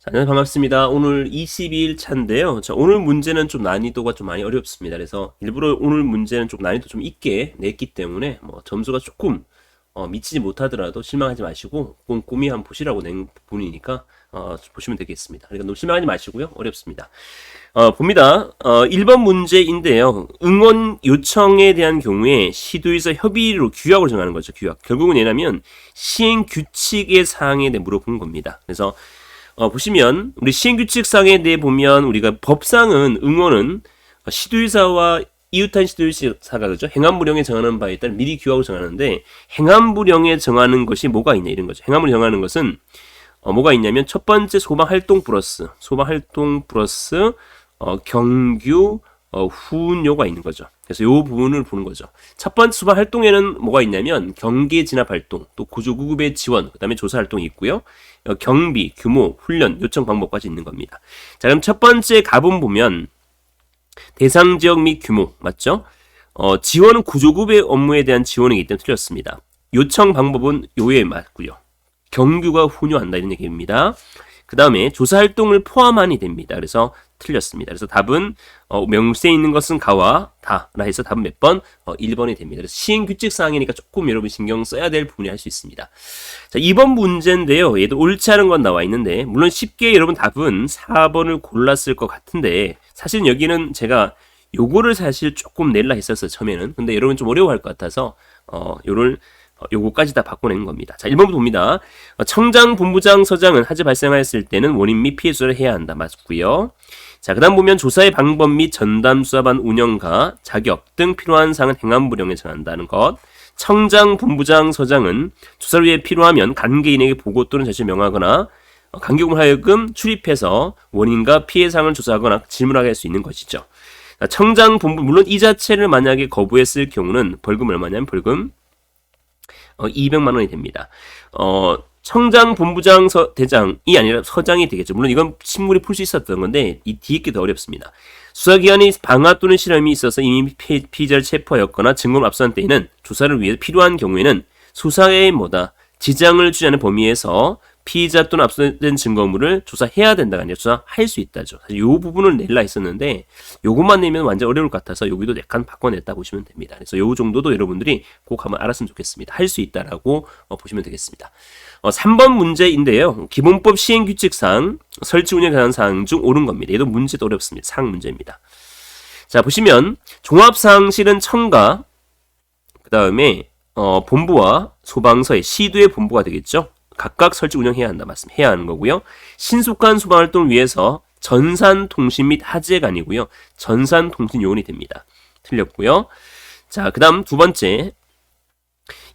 자, 네, 반갑습니다. 오늘 22일 차인데요. 자, 오늘 문제는 좀 난이도가 좀 많이 어렵습니다. 그래서 일부러 오늘 문제는 좀 난이도 좀 있게 냈기 때문에 뭐 점수가 조금 어, 미치지 못하더라도 실망하지 마시고 꼼꼼히 한번 보시라고 낸 부분이니까 어, 보시면 되겠습니다. 그러니까 너무 실망하지 마시고요. 어렵습니다. 어, 봅니다. 어, 1번 문제인데요. 응원 요청에 대한 경우에 시도에서 협의로 규약을 정하는 거죠. 규약. 결국은 얘라면 시행 규칙의 사항에 대해 물어본 겁니다. 그래서 어, 보시면 우리 시행규칙상에 대해 보면 우리가 법상은 응원은 시도의사와 이웃한 시도의사가 그죠 행안부령에 정하는 바에 따른 미리 규약을 정하는데 행안부령에 정하는 것이 뭐가 있냐 이런 거죠. 행안부령 정하는 것은 어, 뭐가 있냐면 첫 번째 소방활동 플러스 소방활동 플러스 어, 경규 어, 후운료가 있는 거죠. 그래서 이 부분을 보는 거죠. 첫 번째 수방 활동에는 뭐가 있냐면 경계 진압 활동, 또 구조 구급의 지원, 그다음에 조사 활동이 있고요. 어, 경비, 규모, 훈련, 요청 방법까지 있는 겁니다. 자, 그럼 첫 번째 가본 보면 대상 지역 및 규모 맞죠? 어, 지원은 구조 구급의 업무에 대한 지원이기 때문에 틀렸습니다. 요청 방법은 요에 맞고요. 경규가 훈요한다 이런 얘기입니다. 그 다음에 조사 활동을 포함하니 됩니다. 그래서 틀렸습니다. 그래서 답은 어, 명세에 있는 것은 가와 다라 해서 답은 몇 번? 어, 1번이 됩니다. 그래서 시행 규칙 사항이니까 조금 여러분 신경 써야 될 부분이 할 수 있습니다. 자, 2번 문제인데요. 얘도 옳지 않은 건 나와 있는데 물론 쉽게 여러분 답은 4번을 골랐을 것 같은데 사실 여기는 제가 요거를 사실 조금 낼라 했었어요. 처음에는. 근데 여러분 좀 어려워할 것 같아서 어, 요를 어, 요거까지 다 바꿔낸 겁니다. 자, 1번부터 봅니다. 어, 청장, 본부장, 서장은 하지 발생하였을 때는 원인 및 피해 수사를 해야 한다. 맞고요. 자, 그 다음 보면 조사의 방법 및 전담 수사반 운영과 자격 등 필요한 사항은 행안부령에 정한다는 것. 청장, 본부장, 서장은 조사를 위해 필요하면 관계인에게 보고 또는 자신을 명하거나 어, 관계공을 하여금 출입해서 원인과 피해 사항을 조사하거나 질문하게 할 수 있는 것이죠. 청장, 본부, 물론 이 자체를 만약에 거부했을 경우는 벌금 얼마냐면 벌금 어, 200만 원이 됩니다. 어, 청장, 본부장, 서, 대장이 아니라 서장이 되겠죠. 물론 이건 신물이 풀 수 있었던 건데 이 뒤에 게 더 어렵습니다. 수사기관이 방화 또는 실험이 있어서 이미 피, 피의자를 체포하였거나 증거를 압수한 때에는 조사를 위해 필요한 경우에는 수사에 뭐다 지장을 주지 않는 범위에서 피의자 또는 압수된 증거물을 조사해야 된다가 아니라 조사할 수 있다죠. 사실 이 부분을 낼라 했었는데 요것만 내면 완전 어려울 것 같아서 여기도 약간 바꿔냈다 보시면 됩니다. 그래서 요 정도도 여러분들이 꼭 한번 알았으면 좋겠습니다. 할 수 있다라고 어, 보시면 되겠습니다. 어, 3번 문제인데요. 기본법 시행규칙상 설치 운영 관한 사항 중 옳은 겁니다. 얘도 문제도 어렵습니다. 상 문제입니다. 자 보시면 종합사항실은 청가 그 다음에 어, 본부와 소방서의 시도의 본부가 되겠죠. 각각 설치 운영해야 한다 말씀 해야 하는 거고요. 신속한 소방 활동을 위해서 전산 통신 및 하재가 아니고요. 전산 통신 요원이 됩니다. 틀렸고요. 자, 그다음 두 번째.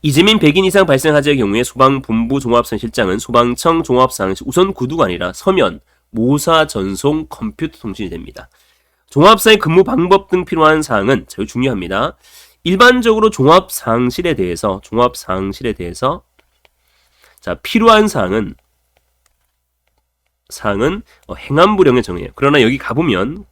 이재민 100인 이상 발생 하재의 경우에 소방본부 종합상실장은 소방청 종합상실 우선 구두가 아니라 서면, 모사 전송, 컴퓨터 통신이 됩니다. 종합사의 근무 방법 등 필요한 사항은 저희 중요합니다. 일반적으로 종합상실에 대해서 종합상실에 대해서 자, 필요한 사항은 사항은 어, 행안부령에 정해요. 그러나 여기 가보면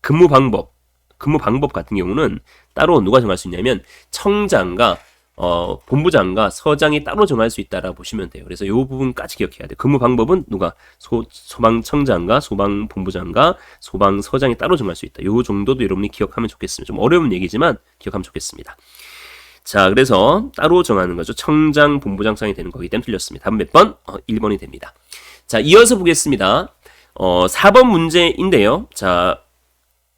근무 방법, 근무 방법 같은 경우는 따로 누가 정할 수 있냐면 청장과 어, 본부장과 서장이 따로 정할 수 있다라고 보시면 돼요. 그래서 이 부분까지 기억해야 돼요. 근무 방법은 누가 소, 소방청장과 소방본부장과 소방서장이 따로 정할 수 있다. 이 정도도 여러분이 기억하면 좋겠습니다. 좀 어려운 얘기지만 기억하면 좋겠습니다. 자, 그래서 따로 정하는 거죠. 청장, 본부장상이 되는 거기 때문에 틀렸습니다. 답은 몇 번? 어, 1번이 됩니다. 자, 이어서 보겠습니다. 어, 4번 문제인데요. 자,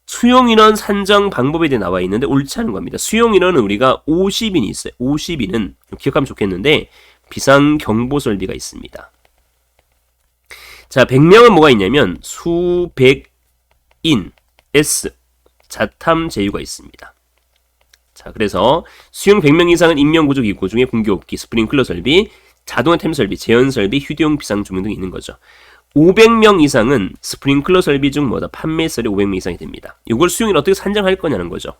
수용인원 산정 방법에 대해 나와 있는데 옳지 않은 겁니다. 수용인원은 우리가 50인이 있어요. 50인은 기억하면 좋겠는데 비상경보 설비가 있습니다. 자, 100명은 뭐가 있냐면 수백인 S 자탐 제휴가 있습니다. 자, 그래서 수용 100명 이상은 인명 구조 기구 중에 공기업기, 스프링클러 설비, 자동화 템 설비, 제연 설비, 휴대용 비상 조명 등이 있는 거죠. 500명 이상은 스프링클러 설비 중 뭐다 판매설이 500명 이상이 됩니다. 이걸 수용을 어떻게 산정할 거냐는 거죠.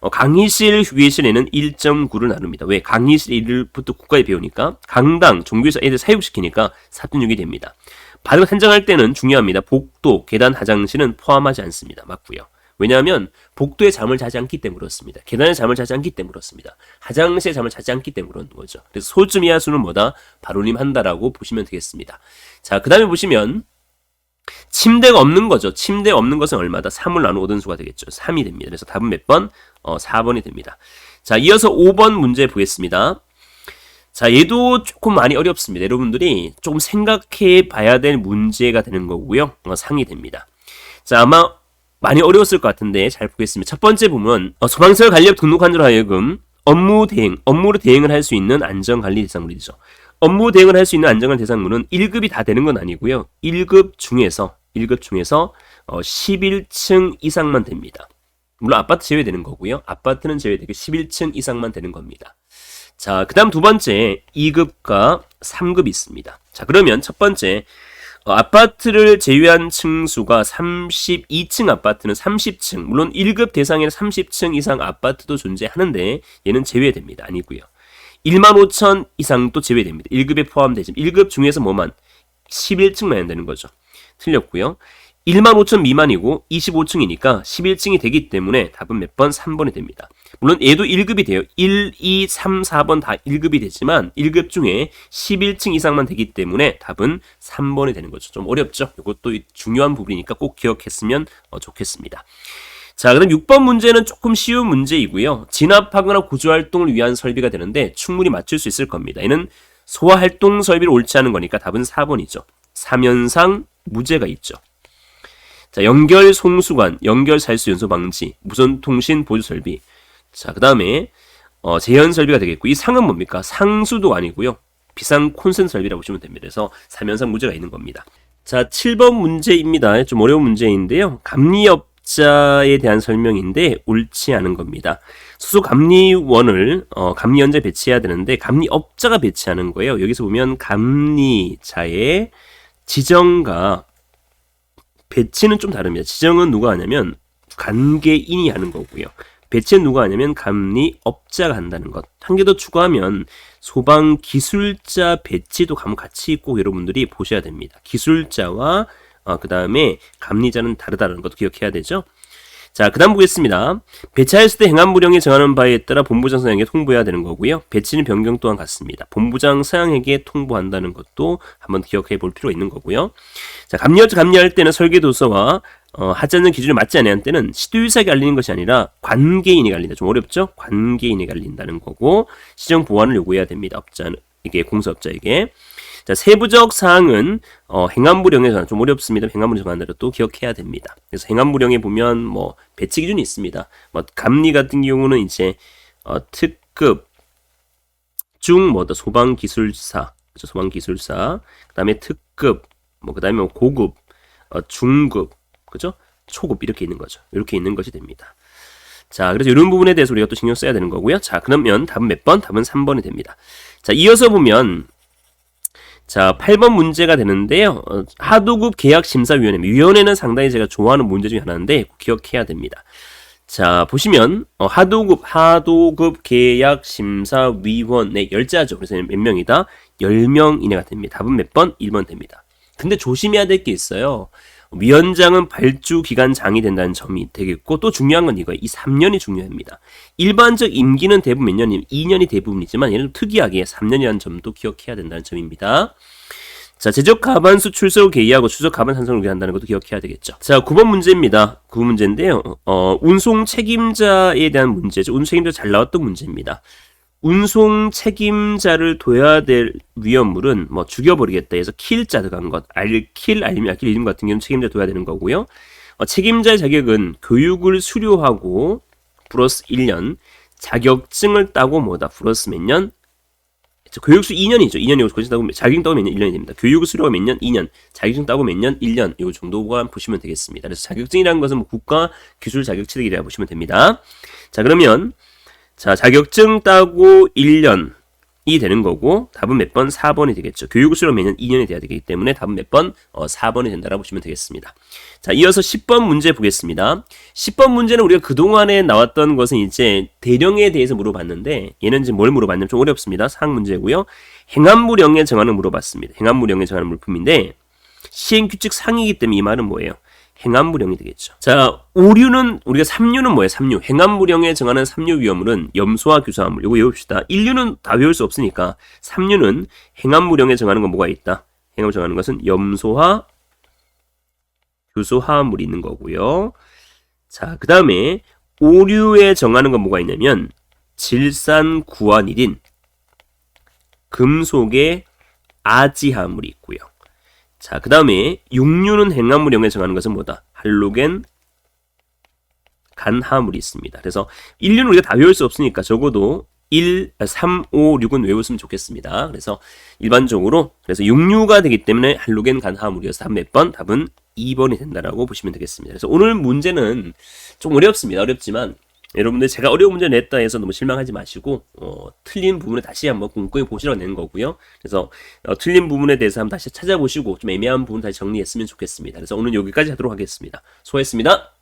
어, 강의실, 휴게실에는 1.9를 나눕니다. 왜? 강의실 1부터 국가에 배우니까 강당, 종교에서 애들 사육시키니까 4.6이 됩니다. 바로 산정할 때는 중요합니다. 복도, 계단, 화장실은 포함하지 않습니다. 맞고요. 왜냐하면 복도에 잠을 자지 않기 때문에 그렇습니다. 계단에 잠을 자지 않기 때문에 그렇습니다. 화장실에 잠을 자지 않기 때문에 그런 거죠. 그래서 소쯤 이하 수는 뭐다? 바로님 한다라고 보시면 되겠습니다. 자, 그 다음에 보시면 침대가 없는 거죠. 침대 없는 것은 얼마다? 3을 나누고 얻은 수가 되겠죠. 3이 됩니다. 그래서 답은 몇 번? 어, 4번이 됩니다. 자, 이어서 5번 문제 보겠습니다. 자, 얘도 조금 많이 어렵습니다. 여러분들이 조금 생각해 봐야 될 문제가 되는 거고요. 어, 상이 됩니다. 자, 아마 많이 어려웠을 것 같은데 잘 보겠습니다. 첫 번째 보면 어, 소방서 관리업 등록한 자로 하여금 업무 대행, 업무로 대행을 할 수 있는 안전관리 대상물이죠. 업무 대행을 할 수 있는 안전관리 대상물은 1급이 다 되는 건 아니고요. 1급 중에서 1급 중에서 어, 11층 이상만 됩니다. 물론 아파트 제외되는 거고요. 아파트는 제외되고 11층 이상만 되는 겁니다. 자, 그 다음 두 번째 2급과 3급이 있습니다. 자, 그러면 첫 번째 어, 아파트를 제외한 층수가 32층 아파트는 30층 물론 1급 대상에는 30층 이상 아파트도 존재하는데 얘는 제외됩니다. 아니고요. 1만 5천 이상도 제외됩니다. 1급에 포함되지 1급 중에서 뭐만 11층만 해야 되는 거죠. 틀렸고요. 1만 5천 미만이고 25층이니까 11층이 되기 때문에 답은 몇 번? 3번이 됩니다. 물론 얘도 1급이 돼요. 1, 2, 3, 4번 다 1급이 되지만 1급 중에 11층 이상만 되기 때문에 답은 3번이 되는 거죠. 좀 어렵죠? 이것도 중요한 부분이니까 꼭 기억했으면 어, 좋겠습니다. 자, 그다음 6번 문제는 조금 쉬운 문제이고요. 진압하거나 구조활동을 위한 설비가 되는데 충분히 맞출 수 있을 겁니다. 얘는 소화활동 설비를 옳지 않은 거니까 답은 4번이죠. 3연상 무죄가 있죠. 자, 연결 송수관, 연결 살수 연소 방지, 무선 통신 보조 설비. 자, 그 다음에 어, 재현 설비가 되겠고 이 상은 뭡니까? 상수도 아니고요. 비상 콘센트 설비라고 보시면 됩니다. 그래서 3연상 무죄가 있는 겁니다. 자, 7번 문제입니다. 좀 어려운 문제인데요. 감리업자에 대한 설명인데 옳지 않은 겁니다. 수소 감리원을 어, 감리연자 배치해야 되는데 감리업자가 배치하는 거예요. 여기서 보면 감리자의 지정과 배치는 좀 다릅니다. 지정은 누가 하냐면 관계인이 하는 거고요. 배치는 누가 하냐면 감리업자가 한다는 것. 한 개 더 추가하면 소방 기술자 배치도 감 같이 있고 여러분들이 보셔야 됩니다. 기술자와 어, 그 다음에 감리자는 다르다는 것도 기억해야 되죠. 자, 그 다음 보겠습니다. 배치하였을 때 행안부령에 정하는 바에 따라 본부장 서양에게 통보해야 되는 거고요. 배치는 변경 또한 같습니다. 본부장 서양에게 통보한다는 것도 한번 기억해 볼 필요가 있는 거고요. 자, 감리할 감리할 때는 설계도서와 어, 하지 않는 기준에 맞지 않는 때는 시도유사에게 알리는 것이 아니라 관계인이 알린다. 좀 어렵죠? 관계인이 알린다는 거고 시정 보완을 요구해야 됩니다. 업자는 이게 공사업자에게. 자, 세부적 사항은 어, 행안부령에서는 좀 어렵습니다. 행안부령 정한 대로 또 기억해야 됩니다. 그래서 행안부령에 보면 뭐 배치 기준이 있습니다. 뭐 감리 같은 경우는 이제 어, 특급 중뭐 소방 기술사, 그렇죠? 소방 기술사, 그다음에 특급, 뭐 그다음에 뭐 고급, 어, 중급, 그죠? 초급 이렇게 있는 거죠. 이렇게 있는 것이 됩니다. 자, 그래서 이런 부분에 대해서 우리가 또 신경 써야 되는 거고요. 자, 그러면 답은 몇 번? 답은 3번이 됩니다. 자, 이어서 보면 자, 8번 문제가 되는데요. 어, 하도급 계약심사위원회. 위원회는 상당히 제가 좋아하는 문제 중에 하나인데 기억해야 됩니다. 자, 보시면 어, 하도급 하도급 계약심사위원회 열자죠. 그래서 몇 명이다? 10명 이내가 됩니다. 답은 몇 번? 1번 됩니다. 근데 조심해야 될 게 있어요. 위원장은 발주 기간 장이 된다는 점이 되겠고 또 중요한 건 이거예요. 이 3년이 중요합니다. 일반적 임기는 대부분 몇 년이면 2년이 대부분이지만 얘는 특이하게 3년이라는 점도 기억해야 된다는 점입니다. 자, 제적 가반수 출석 개의하고 추적 가반 산성을 한다는 것도 기억해야 되겠죠. 자, 9번 문제입니다. 9번 문제인데요. 어, 운송 책임자에 대한 문제죠. 운송 책임자 잘 나왔던 문제입니다. 운송 책임자를 둬야 될 위험물은 뭐 죽여버리겠다 해서 킬자 들어간 것, 알킬 아니면 알킬 이름 같은 경우는 책임자 둬야 되는 거고요. 어, 책임자의 자격은 교육을 수료하고 플러스 1년, 자격증을 따고 뭐다 플러스 몇 년? 교육수 2년이죠. 2년이고 거기서 따고 자격증 따고 몇 년? 1년이 됩니다. 교육을 수료하고 몇 년? 2년. 자격증 따고 몇 년? 1년. 요 정도가 보시면 되겠습니다. 그래서 자격증이라는 것은 뭐 국가 기술 자격 취득이라 보시면 됩니다. 자, 그러면 자, 자격증 따고 1년이 되는 거고 답은 몇 번? 4번이 되겠죠. 교육을 수료 매년 2년이 돼야 되기 때문에 답은 몇 번? 어, 4번이 된다라고 보시면 되겠습니다. 자, 이어서 10번 문제 보겠습니다. 10번 문제는 우리가 그동안에 나왔던 것은 이제 대령에 대해서 물어봤는데 얘는 이제 뭘 물어봤냐면 좀 어렵습니다. 사항 문제고요. 행안부령에 정하는 물어봤습니다. 행안부령에 정하는 물품인데 시행규칙 상이기 때문에 이 말은 뭐예요? 행안부령이 되겠죠. 자, 오류는 우리가 삼류는 뭐예요? 삼류. 행안부령에 정하는 삼류 위험물은 염소와 규사화물. 이거 외웁시다. 인류는 다 외울 수 없으니까 삼류는 행안부령에 정하는 건 뭐가 있다? 행안부 정하는 것은 염소와 효소 화합물이 있는 거고요. 자, 그 다음에 오류에 정하는 건 뭐가 있냐면 질산 구안일인 금속의 아지화물이 있고요. 자, 그 다음에 육류는 핵화물 영에 정하는 것은 뭐다? 할로겐 간화물이 있습니다. 그래서 1류는 우리가 다 외울 수 없으니까 적어도 1, 3, 5, 6은 외웠으면 좋겠습니다. 그래서 일반적으로 그래서 육류가 되기 때문에 할로겐 간화물이어서 답몇 번? 답은 2번이 된다라고 보시면 되겠습니다. 그래서 오늘 문제는 좀 어렵습니다. 어렵지만 여러분들 제가 어려운 문제 냈다 해서 너무 실망하지 마시고 어, 틀린 부분을 다시 한번 꼼꼼히 보시러 낸 거고요. 그래서 어, 틀린 부분에 대해서 한번 다시 찾아보시고 좀 애매한 부분 다시 정리했으면 좋겠습니다. 그래서 오늘 여기까지 하도록 하겠습니다. 수고했습니다.